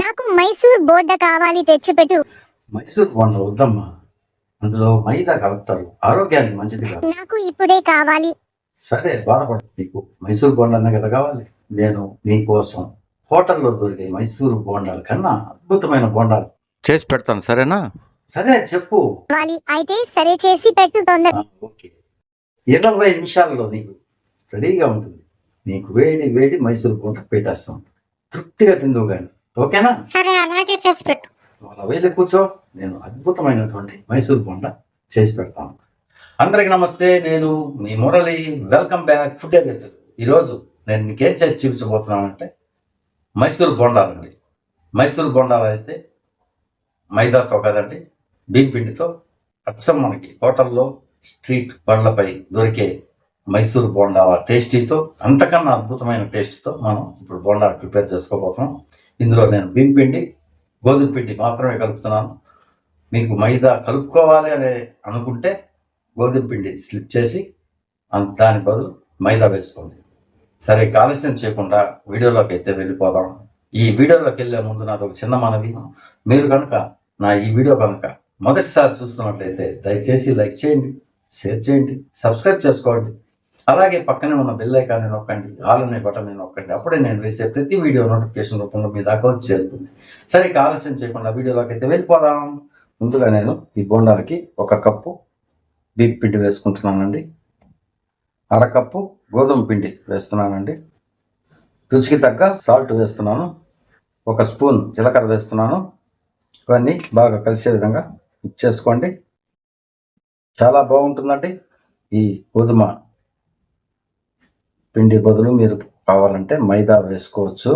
నాకు మైసూర్ బోర్డ కావాలి తెచ్చిపెట్టు. మైసూర్ బోండ వద్దమ్మా. అందులో మైదా కలుపుతారు. ఆరోగ్యానికి మంచిది కాదు. నాకు ఇప్పుడే కావాలి. సరే బాధపడు. నీకు మైసూర్ బోండాలనే కదా కావాలి. నేను నీ కోసం హోటల్లో దొరికే మైసూర్ బోండాల కన్నా అద్భుతమైన బోండాలు. చేసి పెడతాను సరేనా? సరే చెప్పు. కావాలి అయితే సరే చేసి పెట్టు తొందర ఆ, ఓకే. ఇరవై నిమిషాల్లో నీకు రెడీగా ఉంటుంది. నీకు వేడి వేడి మైసూర్ బోండ పెట్టేస్తాం. తృప్తిగా తిందువు కానీ ఓకేనా? సరే అలాగే చేసి పెట్టు. వాళ్ళ వేలు కూర్చో. నేను అద్భుతమైనటువంటి మైసూర్ బొండ చేసి పెడతాను. అందరికి నమస్తే. నేను మీ Murali. Welcome back food editor ఈరోజు నేను మీకు ఏం చేసి చూపించబోతున్నానంటే మైసూర్ బొండాలండి. మైసూర్ బొండాలు అయితే మైదాతో కదండి బియ్యం పిండితో అచ్చం మనకి హోటల్లో స్ట్రీట్ బండ్లపై దొరికే మైసూర్ బోండాల టేస్టీతో అంతకన్నా అద్భుతమైన టేస్ట్తో మనం ఇప్పుడు బోండాలు ప్రిపేర్ చేసుకోబోతున్నాం. ఇందులో నేను బియ్యం పిండి గోధుమ పిండి మాత్రమే కలుపుతున్నాను. మీకు మైదా కలుపుకోవాలి అని అనుకుంటే గోధుమ పిండి స్లిప్ చేసి దాని బదులు మైదా వేసుకోండి. సరే కాలుష్యం చేయకుండా వీడియోలోకి అయితే వెళ్ళిపోదాం. ఈ వీడియోలోకి వెళ్ళే ముందు నాది ఒక చిన్న మనవి. మీరు కనుక నా ఈ వీడియో కనుక మొదటిసారి చూస్తున్నట్లయితే దయచేసి లైక్ చేయండి షేర్ చేయండి సబ్స్క్రైబ్ చేసుకోండి. అలాగే పక్కనే ఉన్న బెల్ ఐకాన్ని నొక్కండి ఆల్ అనే బటన్ నొక్కండి. అప్పుడే నేను వేసే ప్రతి వీడియో నోటిఫికేషన్ రూపంలో మీ దాకా వచ్చి చేరుతుంది సరే ఆలస్యం చేయకుండా వీడియోలోకి అయితే వెళ్ళిపోదాం. ముందుగా నేను ఈ బోండాలకి ఒక కప్పు బీప్ పిండి వేసుకుంటున్నానండి. అరకప్పు గోధుమ పిండి వేస్తున్నానండి. రుచికి తగ్గ సాల్ట్ వేస్తున్నాను. ఒక స్పూన్ జీలకర్ర వేస్తున్నాను. ఇవన్నీ బాగా కలిసే విధంగా మిక్స్ చేసుకోండి. చాలా బాగుంటుందండి ఈ గోధుమ పిండి బదులు మీరు కావాలంటే మైదా వేసుకోవచ్చు.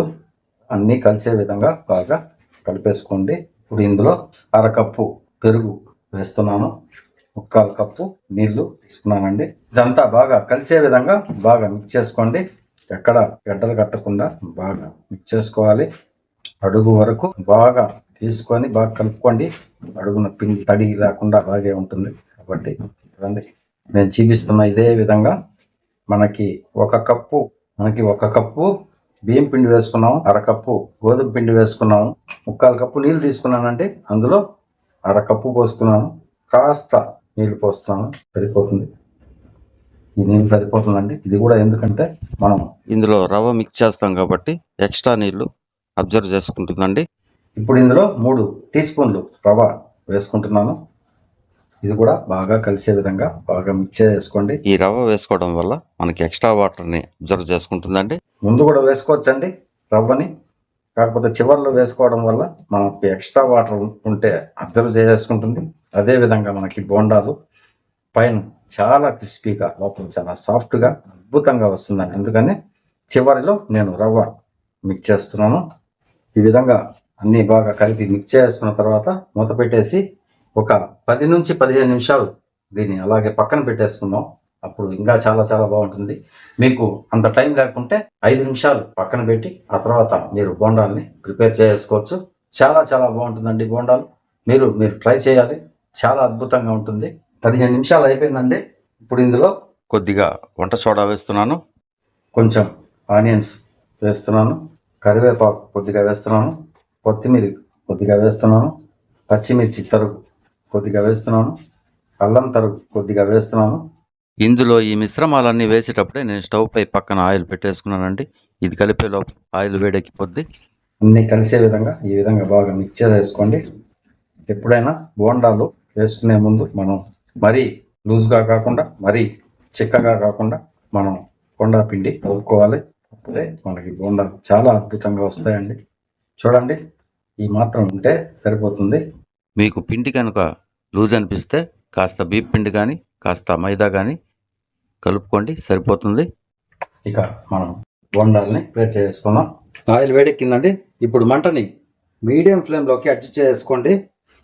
అన్నీ కలిసే విధంగా బాగా కలిపేసుకోండి. ఇప్పుడు ఇందులో అరకప్పు పెరుగు వేస్తున్నాను. ముక్కాలు కప్పు నీళ్ళు తీసుకున్నానండి. ఇదంతా బాగా కలిసే విధంగా బాగా మిక్స్ చేసుకోండి. ఎక్కడ గడ్డలు కట్టకుండా బాగా మిక్స్ చేసుకోవాలి. అడుగు వరకు బాగా తీసుకొని బాగా కలుపుకోండి. అడుగున పిండి తడి లేకుండా అలాగే ఉంటుంది. కాబట్టి చూడండి నేను చూపిస్తున్న ఇదే విధంగా మనకి ఒక కప్పు మనకి ఒక కప్పు బియ్యం పిండి వేసుకున్నాము అరకప్పు గోధుమ పిండి వేసుకున్నాము. ముక్కాలు కప్పు నీళ్ళు తీసుకున్నానంటే అందులో అరకప్పు పోసుకున్నాను. కాస్త నీళ్ళు పోస్తున్నాను. సరిపోతుంది. ఈ నీళ్ళు సరిపోతుందండి. ఇది కూడా ఎందుకంటే మనం ఇందులో రవ్వ మిక్స్ చేస్తాం కాబట్టి ఎక్స్ట్రా నీళ్ళు అబ్జర్వ్ చేసుకుంటుందండి. ఇప్పుడు ఇందులో మూడు టీ స్పూన్లు రవ్వ వేసుకుంటున్నాను. ఇది కూడా బాగా కలిసే విధంగా బాగా మిక్స్ చేసుకోండి. ఈ రవ్వ వేసుకోవడం వల్ల మనకి ఎక్స్ట్రా వాటర్ని అబ్జర్వ్ చేసుకుంటుందండి. ముందు కూడా వేసుకోవచ్చండి రవ్వని. కాకపోతే చివర్లో వేసుకోవడం వల్ల మనకి ఎక్స్ట్రా వాటర్ ఉంటే అబ్జర్వ్ చేసుకుంటుంది అదే విధంగా మనకి బోండాలు పైన చాలా క్రిస్పీగా లోపల చాలా సాఫ్ట్గా అద్భుతంగా వస్తుందండి. అందుకని చివరిలో నేను రవ్వ మిక్స్ చేస్తున్నాను. ఈ విధంగా అన్నీ బాగా కలిపి మిక్స్ చేసుకున్న తర్వాత మూత పెట్టేసి ఒక పది నుంచి పదిహేను నిమిషాలు దీన్ని అలాగే పక్కన పెట్టేసుకుందాం. అప్పుడు ఇంకా చాలా చాలా బాగుంటుంది. మీకు అంత టైం లేకుంటే ఐదు నిమిషాలు పక్కన పెట్టి ఆ తర్వాత మీరు బోండాల్ని ప్రిపేర్ చేసుకోవచ్చు. చాలా చాలా బాగుంటుందండి బోండాలు. మీరు మీరు ట్రై చేయాలి. చాలా అద్భుతంగా ఉంటుంది. పదిహేను నిమిషాలు అయిపోయిందండి. ఇప్పుడు ఇందులో కొద్దిగా వంట సోడా వేస్తున్నాను. కొంచెం ఆనియన్స్ వేస్తున్నాను. కరివేపాకు కొద్దిగా వేస్తున్నాను. కొత్తిమీర కొద్దిగా వేస్తున్నాను. పచ్చిమిర్చి తరుగు కొద్దిగా వేస్తున్నాను. అల్లం తరుగు కొద్దిగా వేస్తున్నాను. ఇందులో ఈ మిశ్రమాలన్నీ వేసేటప్పుడే నేను స్టవ్ పై పక్కన ఆయిల్ పెట్టేసుకున్నానండి. ఇది కలిపే లోపు ఆయిల్ వేడెక్కిపోద్ది. అన్నీ కలిసే విధంగా ఈ విధంగా బాగా మిక్స్ చేసుకోండి ఎప్పుడైనా బోండాలు వేసుకునే ముందు మనం మరీ లూజ్గా కాకుండా మరీ చిక్కగా కాకుండా మనం బోండా పిండి కలుపుకోవాలి. అప్పుడే మనకి బోండాలు చాలా అద్భుతంగా వస్తాయండి. చూడండి ఈ మాత్రం ఉంటే సరిపోతుంది. మీకు పిండి కనుక లూజ్ అనిపిస్తే కాస్త బీప్ పిండి కానీ కాస్త మైదా కానీ కలుపుకోండి సరిపోతుంది. ఇక మనం బోండాలని వేడి చేసుకుందాం. ఆయిల్ వేడెక్కిందండి. ఇప్పుడు మంటని మీడియం ఫ్లేమ్లోకి అడ్జస్ట్ చేసుకోండి.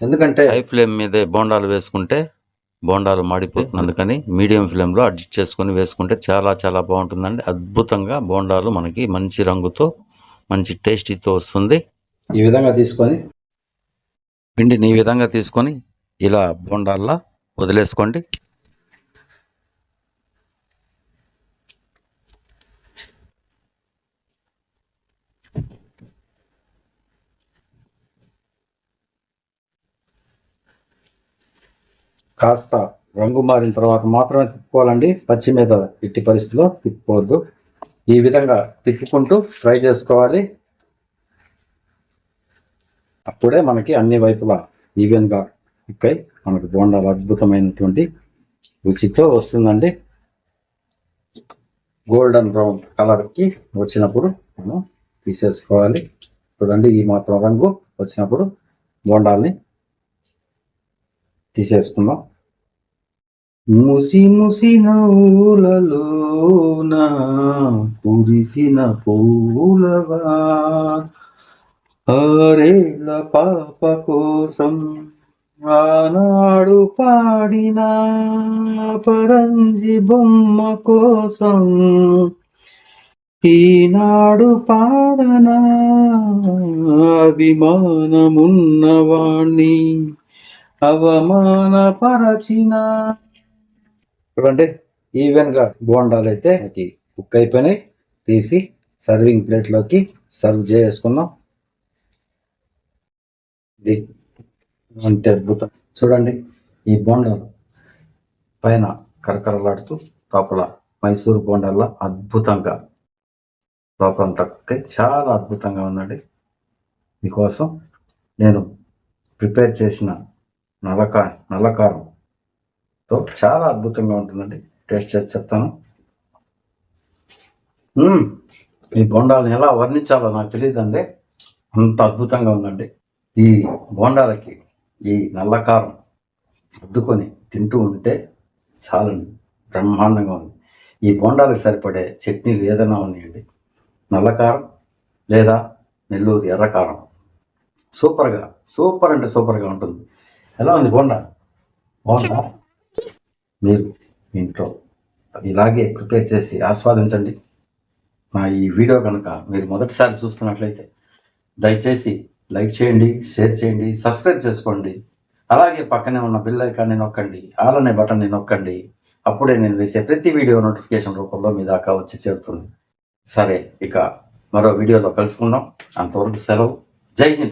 ఎందుకంటే హై ఫ్లేమ్ మీదే బోండాలు వేసుకుంటే బోండాలు మాడిపోతుంది అందుకని మీడియం ఫ్లేమ్లో అడ్జస్ట్ చేసుకొని వేసుకుంటే చాలా చాలా బాగుంటుందండి. అద్భుతంగా బోండాలు మనకి మంచి రంగుతో మంచి టేస్టీతో వస్తుంది. ఈ విధంగా తీసుకొని పిండిని ఈ విధంగా తీసుకొని ఇలా బోండాల్లా వదిలేసుకోండి. కాస్త రంగు మారిన తర్వాత మాత్రమే తిప్పుకోవాలండి. పచ్చి మీద ఇట్టి పరిస్థితిలో తిప్పుకోవద్దు ఈ విధంగా తిప్పుకుంటూ ఫ్రై చేసుకోవాలి. అప్పుడే మనకి అన్ని వైపులా ఈవెన్గా కుక్కై మనకు బోండాలు అద్భుతమైనటువంటి రుచితో వస్తుందండి. గోల్డెన్ బ్రౌన్ కలర్కి వచ్చినప్పుడు మనం తీసేసుకోవాలి. చూడండి ఈ మాత్రం రంగు వచ్చినప్పుడు బోండాల్ని తీసేసుకుందాం. ముసి ముసిన ఊలలోన కురిసిన పూలవా ఆరేళ్ళ పాప కోసం ఆనాడు పాడిన పరంజి బొమ్మ కోసం ఈనాడు పాడనా అభిమానమున్నవాణ్ణి అవమానపరచిన. చూడండి ఈవెన్గా బోండాలు అయితే కుక్ అయిపోయినాయి. తీసి సర్వింగ్ ప్లేట్లోకి సర్వ్ చేసుకుందాం. అంటే అద్భుతం. చూడండి ఈ బోండాలు పైన కరకరలాడుతూ లోపల మైసూర్ బోండాల్లో అద్భుతంగా లోపల కుక్కై చాలా అద్భుతంగా ఉందండి. మీకోసం నేను ప్రిపేర్ చేసిన నల్లకా నల్లకారంతో చాలా అద్భుతంగా ఉంటుందండి. టేస్ట్ చేసి చెప్తాను. ఈ బోండాలను ఎలా వర్ణించాలో నాకు తెలియదండి. అంత అద్భుతంగా ఉందండి. ఈ బోండాలకి ఈ నల్లకారం అద్దుకొని తింటూ ఉంటే చాలా బ్రహ్మాండంగా ఉంది. ఈ బోండాలకు సరిపడే చట్నీలు ఏదైనా ఉన్నాయండి. నల్లకారం లేదా నెల్లూరు ఎర్రకారం. సూపర్గా సూపర్ అంటే సూపర్గా ఉంటుంది. ఎలా ఉంది బోండా? బాగుందా? మీరు ఇంట్లో ఇలాగే ప్రిపేర్ చేసి ఆస్వాదించండి. నా ఈ వీడియో కనుక మీరు మొదటిసారి చూస్తున్నట్లయితే దయచేసి లైక్ చేయండి షేర్ చేయండి సబ్స్క్రైబ్ చేసుకోండి. అలాగే పక్కనే ఉన్న బిల్ ఐకాన్ని నొక్కండి ఆల్ అనే బటన్ని నొక్కండి. అప్పుడే నేను వేసే ప్రతి వీడియో నోటిఫికేషన్ రూపంలో మీ దాకా వచ్చి చేరుతుంది. సరే ఇక మరో వీడియోలో కలుసుకుందాం. అంతవరకు సెలవు. జై హింద్.